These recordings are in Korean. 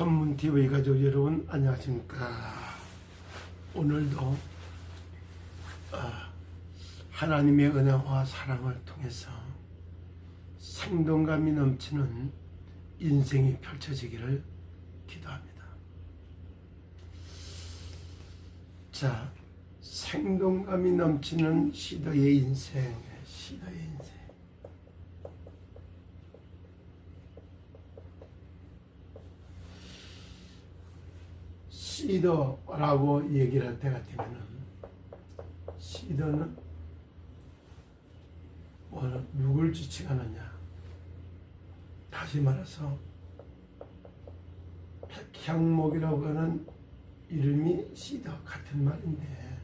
천문TV 가족 여러분 안녕하십니까? 오늘도 아, 하나님의 은혜와 사랑을 통해서 생동감이 넘치는 인생이 펼쳐지기를 기도합니다. 자 생동감이 넘치는 시도의 인생 시도의 인생 시더라고 얘기를 할 때가 되면은 시더는 뭐 누굴 지칭하느냐. 다시 말해서 백향목이라고 하는 이름이 시더 같은 말인데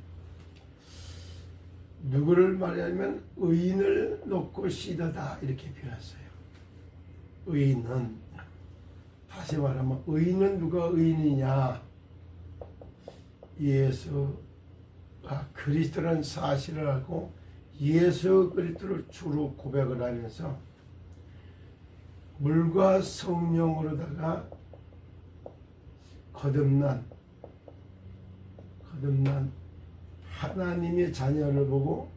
누구를 말하냐면 의인을 놓고 시더다 이렇게 표현했어요. 의인은. 다시 말하면 의인은 누가 의인이냐 예수가 그리스도라는 사실을 알고 예수 그리스도를 주로 고백을 하면서 물과 성령으로다가 거듭난 거듭난 하나님의 자녀를 보고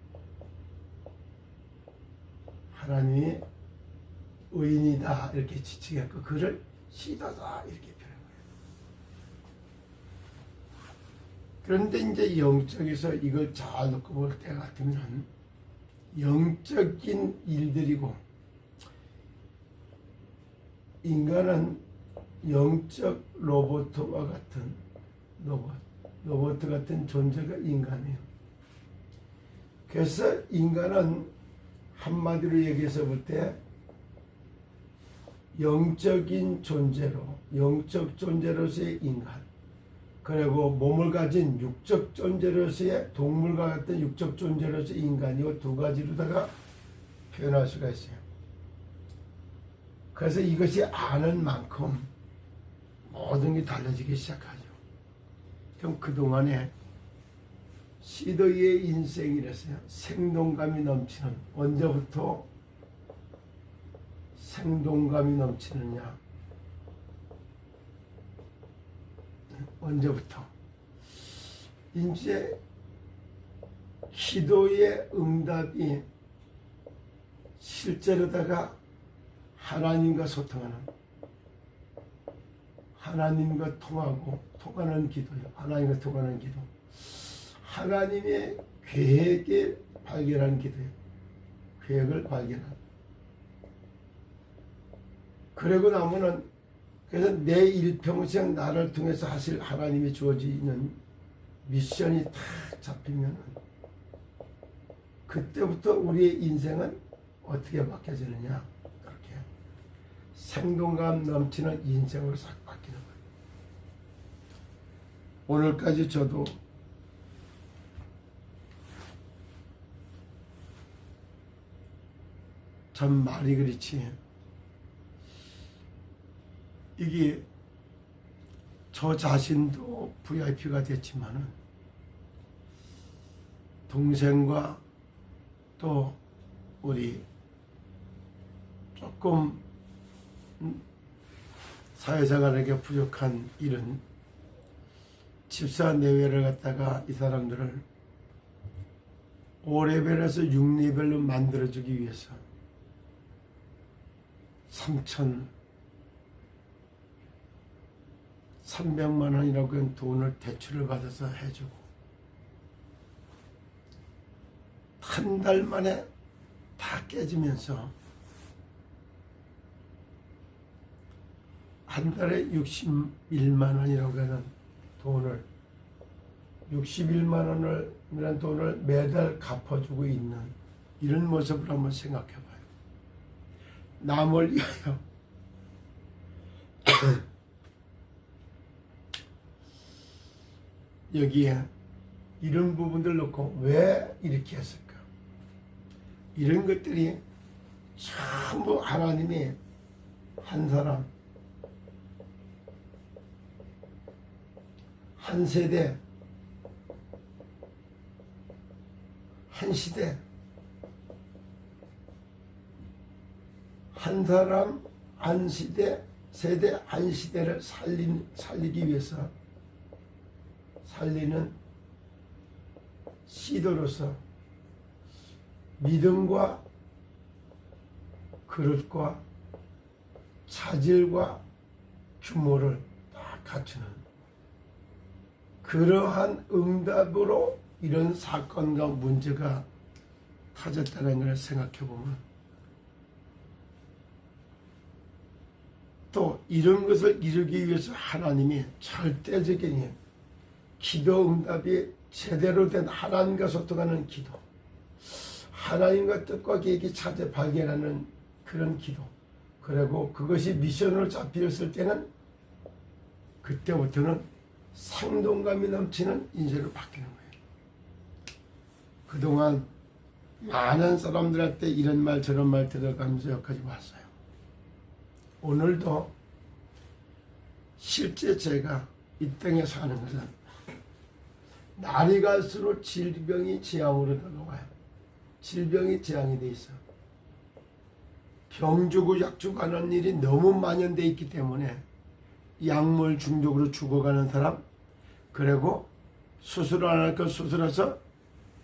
하나님이 의인이다 이렇게 지칭했고 그를 시다다 이렇게 표현한 거예요. 그런데 이제 영적에서 이걸 잘 놓고 볼 때 같으면 영적인 일들이고 인간은 영적 로봇과 같은 로봇, 로봇 같은 존재가 인간이에요. 그래서 인간은 한마디로 얘기해서 볼 때 영적인 존재로, 영적 존재로서의 인간, 그리고 몸을 가진 육적 존재로서의 동물과 같은 육적 존재로서의 인간이고 두 가지로다가 표현할 수가 있어요. 그래서 이것이 아는 만큼 모든 게 달라지기 시작하죠. 그럼 그동안에 시더의 인생이라서요. 생동감이 넘치는 언제부터 생동감이 넘치느냐? 언제부터? 이제 기도의 응답이 실제로다가 하나님과 소통하는 하나님과 통하고 통하는 기도요. 하나님과 통하는 기도. 하나님의 계획을 발견하는 기도요. 계획을 발견하는. 그러고 나면은 그래서 내 일평생 나를 통해서 하실 하나님이 주어지는 미션이 탁 잡히면은 그때부터 우리의 인생은 어떻게 바뀌어지느냐 그렇게 생동감 넘치는 인생으로 싹 바뀌는 거예요. 오늘까지 저도 참 말이 그렇지 이게 저 자신도 VIP가 됐지만은 동생과 또 우리 조금 음, 사회생활에게 부족한 일은 집사 내외를 갖다가 이 사람들을 5레벨에서 6레벨로 만들어주기 위해서 3천 300만 원이라고 하는 돈을 대출을 받아서 해주고 한 달 만에 다 깨지면서 한 달에 61만 원이라고 하는 돈을 61만 원을 이런 돈을 매달 갚아주고 있는 이런 모습을 한번 생각해 봐요. 남을 위하여 여기에 이런 부분들 놓고 왜 이렇게 했을까? 이런 것들이 전부 하나님이 한 사람, 한 세대, 한 시대, 한 사람, 한 시대, 세대 한 시대를 살린, 살리기 위해서 살리는 시도로서 믿음과 그릇과 차질과 규모를 다 갖추는 그러한 응답으로 이런 사건과 문제가 터졌다는 걸 생각해 보면 또 이런 것을 이루기 위해서 하나님이 절대적인 기도 응답이 제대로 된 하나님과 소통하는 기도 하나님과 뜻과 계획이 찾아 발견하는 그런 기도 그리고 그것이 미션으로 잡혔을 때는 그때부터는 생동감이 넘치는 인생으로 바뀌는 거예요. 그동안 많은 사람들한테 이런 말 저런 말 들어가면서 여기까지 왔어요. 오늘도 실제 제가 이 땅에 사는 것은 날이 갈수록 질병이 재앙으로 넘어가요. 질병이 재앙이 돼 있어. 병 주고 약 주고 하는 일이 너무 만연돼 있기 때문에 약물 중독으로 죽어가는 사람 그리고 수술 안 할 것 수술해서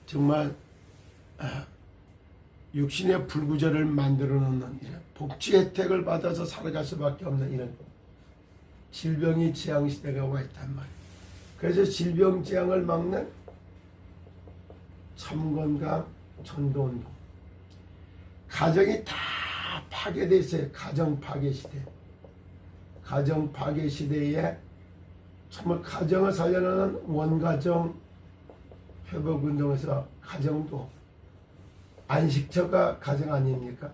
정말 아, 육신의 불구절을 만들어 놓는 이런 복지 혜택을 받아서 살아갈 수밖에 없는 이런 질병이 재앙 시대가 와 있단 말이에요. 그래서 질병 재앙을 막는 참건강 전도운동 가정이 다 파괴돼 있어요. 가정 파괴 시대. 가정 파괴 시대에 정말 가정을 살려내는 원가정 회복 운동에서 가정도 안식처가 가정 아닙니까?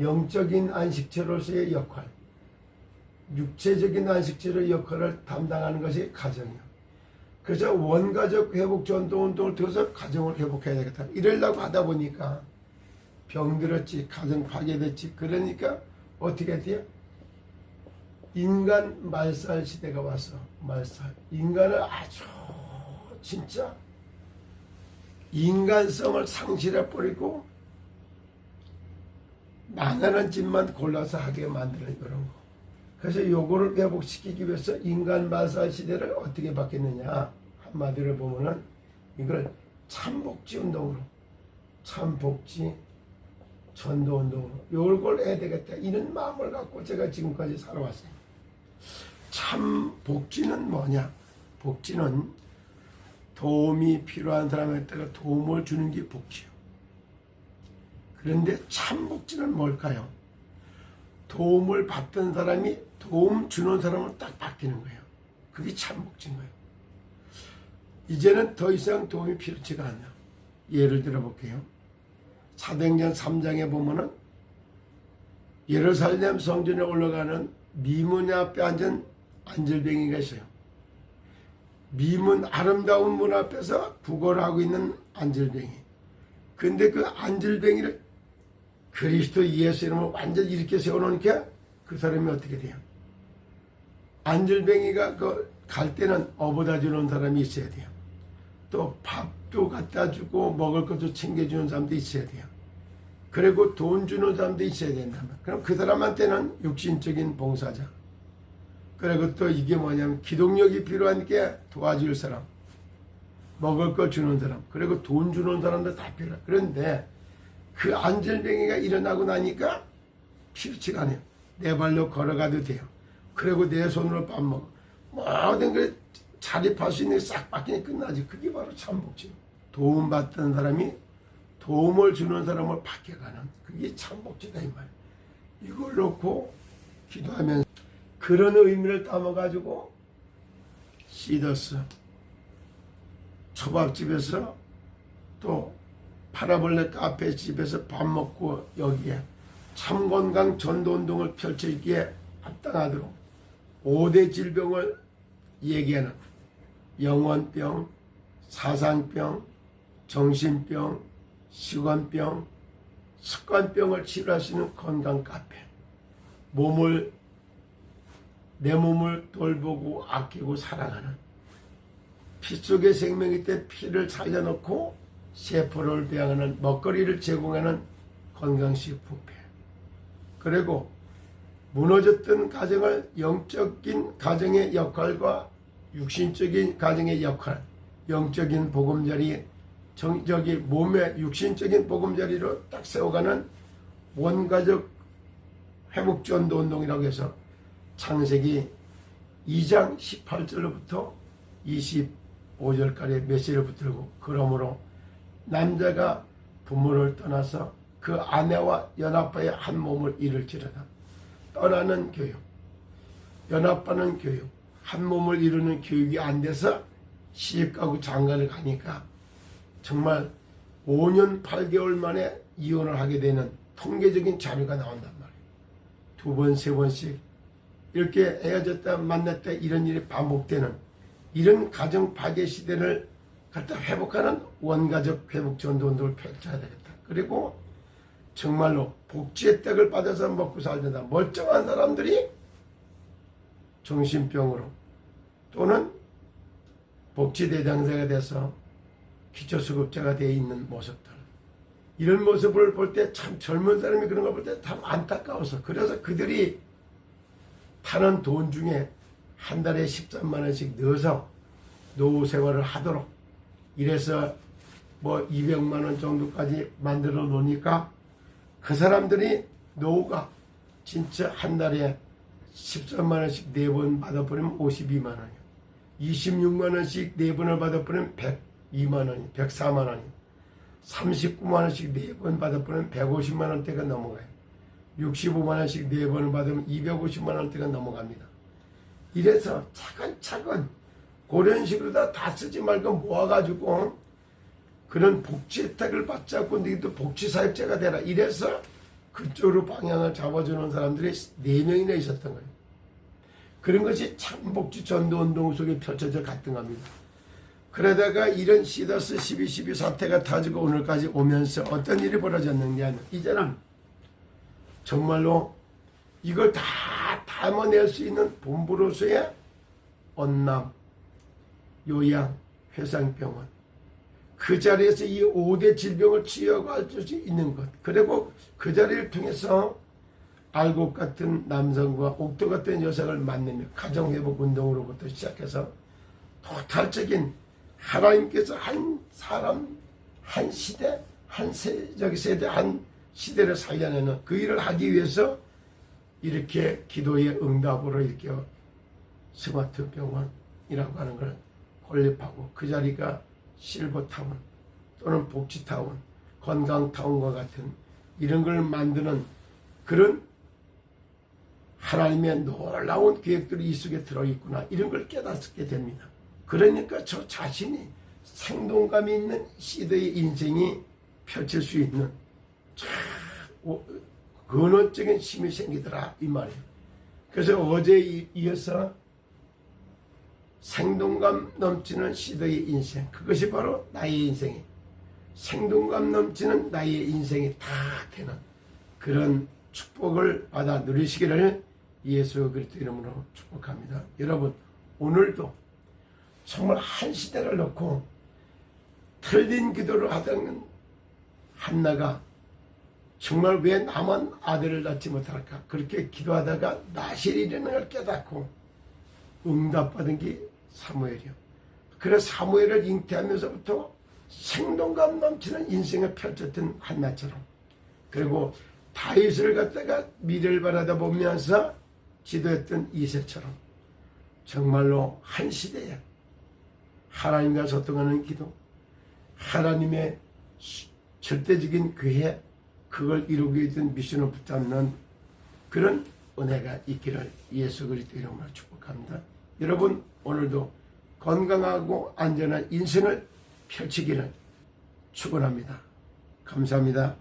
영적인 안식처로서의 역할, 육체적인 안식처의 역할을 담당하는 것이 가정이요. 그래서 원가족 회복 전도 운동을 통해서 가정을 회복해야 되겠다. 이러려고 하다 보니까 병들었지, 가정 파괴됐지. 그러니까 어떻게 돼요? 인간 말살 시대가 왔어. 말살. 인간을 아주 진짜 인간성을 상실해 버리고 망하는 짓만 골라서 하게 만드는 그런 거. 그래서 요거를 회복시키기 위해서 인간 말살 시대를 어떻게 바뀌느냐 한마디로 보면은 이걸 참복지 운동으로 참복지 전도 운동으로 요걸 해야 되겠다 이런 마음을 갖고 제가 지금까지 살아왔어요. 참 복지는 뭐냐? 복지는 도움이 필요한 사람한테 도움을 주는 게 복지요. 그런데 참 복지는 뭘까요? 도움을 받던 사람이 도움 주는 사람은 딱 바뀌는 거예요. 그게 참 복지인 거예요. 이제는 더 이상 도움이 필요치가 않아요. 예를 들어 볼게요. 사도행전 3장에 보면은 예루살렘 성전에 올라가는 미문 앞에 앉은 안절뱅이가 있어요. 미문 아름다운 문 앞에서 구걸 하고 있는 안절뱅이. 근데 그 안절뱅이를 그리스도 예수 이름으로 완전 이렇게 세워놓으니까 그 사람이 어떻게 돼요? 안절뱅이가 그 갈 때는 어보다 주는 사람이 있어야 돼요. 또 밥도 갖다 주고 먹을 것도 챙겨주는 사람도 있어야 돼요. 그리고 돈 주는 사람도 있어야 된다. 그럼 그 사람한테는 육신적인 봉사자. 그리고 또 이게 뭐냐면 기동력이 필요한 게 도와줄 사람. 먹을 거 주는 사람. 그리고 돈 주는 사람도 다 필요해. 그런데 그 안절뱅이가 일어나고 나니까 필요치가 않아요. 내 발로 걸어가도 돼요. 그리고 내 손으로 밥 먹어. 모든 걸 자립할 수 있는 게 싹 바뀌니 끝나지. 그게 바로 참복지. 도움받던 사람이 도움을 주는 사람을 바뀌어가는 그게 참복지다 이 말. 이걸 놓고 기도하면서 그런 의미를 담아가지고 시더스 초밥집에서 또 파라볼레 카페 집에서 밥 먹고 여기에 참건강 전도운동을 펼치기에 합당하도록 5대 질병을 얘기하는 영원병, 사상병, 정신병, 시관병, 습관병을 있는 건강 카페. 몸을, 내 몸을 돌보고 아끼고 사랑하는 피 속의 생명이 때 피를 살려놓고 세포를 배양하는 먹거리를 제공하는 건강식 부페. 그리고 무너졌던 가정을 영적인 가정의 역할과 육신적인 가정의 역할, 영적인 보금자리, 정적이 몸의 육신적인 보금자리로 딱 세워가는 원가족 회복전도 운동이라고 해서 창세기 2장 18절로부터 25절까지 메시지를 붙들고 그러므로 남자가 부모를 떠나서 그 아내와 연합하여 한 몸을 이룰지로다. 떠나는 교육, 연합하는 교육, 한 몸을 이루는 교육이 안 돼서 시집가고 장가를 가니까 정말 5년 8개월 만에 이혼을 하게 되는 통계적인 자료가 나온단 말이에요. 두 번, 세 번씩 이렇게 헤어졌다 만났다 이런 일이 반복되는 이런 가정 파괴 시대를 갖다 회복하는 원가족 회복 전도 운동을 펼쳐야 되겠다. 그리고 정말로 복지의 떡을 받아서 먹고 살다. 멀쩡한 사람들이 정신병으로 또는 복지대장자가 돼서 기초수급자가 되어 있는 모습들. 이런 모습을 볼 때 참 젊은 사람이 그런 걸 볼 때 참 안타까워서 그래서 그들이 타는 돈 중에 한 달에 13만 원씩 넣어서 노후 생활을 하도록 이래서 뭐 200만 원 정도까지 만들어 놓으니까 그 사람들이 노후가 진짜 한 달에 13만 원씩 네 번 받아버리면 52만 원이요. 26만 원씩 네 번을 받아버리면 102만 원이, 104만 원이. 39만 원씩 네 번 받아버리면 150만 원대가 넘어가요. 65만 원씩 네 번을 받으면 250만 원대가 넘어갑니다. 이래서 차근차근 그런 식으로 다, 다 쓰지 말고 모아가지고 그런 복지 혜택을 받지 않고 너희도 복지 사역자가 되라. 이래서 그쪽으로 방향을 잡아주는 사람들이 네 명이나 있었던 거예요. 그런 것이 참복지 전도 운동 속에 펼쳐져 갔던 겁니다. 그러다가 이런 시더스 12, 12 사태가 터지고 오늘까지 오면서 어떤 일이 벌어졌느냐 이제는 정말로 이걸 다 담아낼 수 있는 본부로서의 언남, 요양, 회상병원 그 자리에서 이 5대 질병을 치유할 수 있는 것. 그리고 그 자리를 통해서 알곡 같은 남성과 옥토 같은 여성을 만나며 가정회복 운동으로부터 시작해서 토탈적인 하나님께서 한 사람, 한 시대, 한 세, 저기 세대, 한 시대를 살려내는 그 일을 하기 위해서 이렇게 기도의 응답으로 이렇게 스마트 병원이라고 하는 걸 건립하고 그 자리가 실버타운 또는 복지타운, 건강타운과 같은 이런 걸 만드는 그런 하나님의 놀라운 계획들이 이 속에 들어있구나 이런 걸 깨닫게 됩니다. 그러니까 저 자신이 생동감이 있는 시대의 인생이 펼칠 수 있는 참 오- 근원적인 힘이 생기더라 이 말이에요. 그래서 어제 이- 이어서 생동감 넘치는 시대의 인생. 그것이 바로 나의 인생이. 생동감 넘치는 나의 인생이 다 되는 그런 축복을 받아 누리시기를 예수 그리스도 이름으로 축복합니다. 여러분 오늘도 정말 한 시대를 놓고 틀린 기도를 하던 한나가 정말 왜 나만 아들을 낳지 못할까? 그렇게 기도하다가 나실이라는 걸 깨닫고 응답받은 게 사무엘이요. 그래서 사무엘을 잉태하면서부터 생동감 넘치는 인생을 펼쳤던 한나처럼 그리고 다윗을 갖다가 미래를 바라다 보면서 지도했던 이세처럼 정말로 한 시대에 하나님과 소통하는 기도, 하나님의 시- 절대적인 교회, 그걸 이루기 위한 미션을 붙잡는 그런 은혜가 있기를 예수 그리스도 이름으로 축복합니다. 여러분 오늘도 건강하고 안전한 인생을 펼치기를 축원합니다. 감사합니다.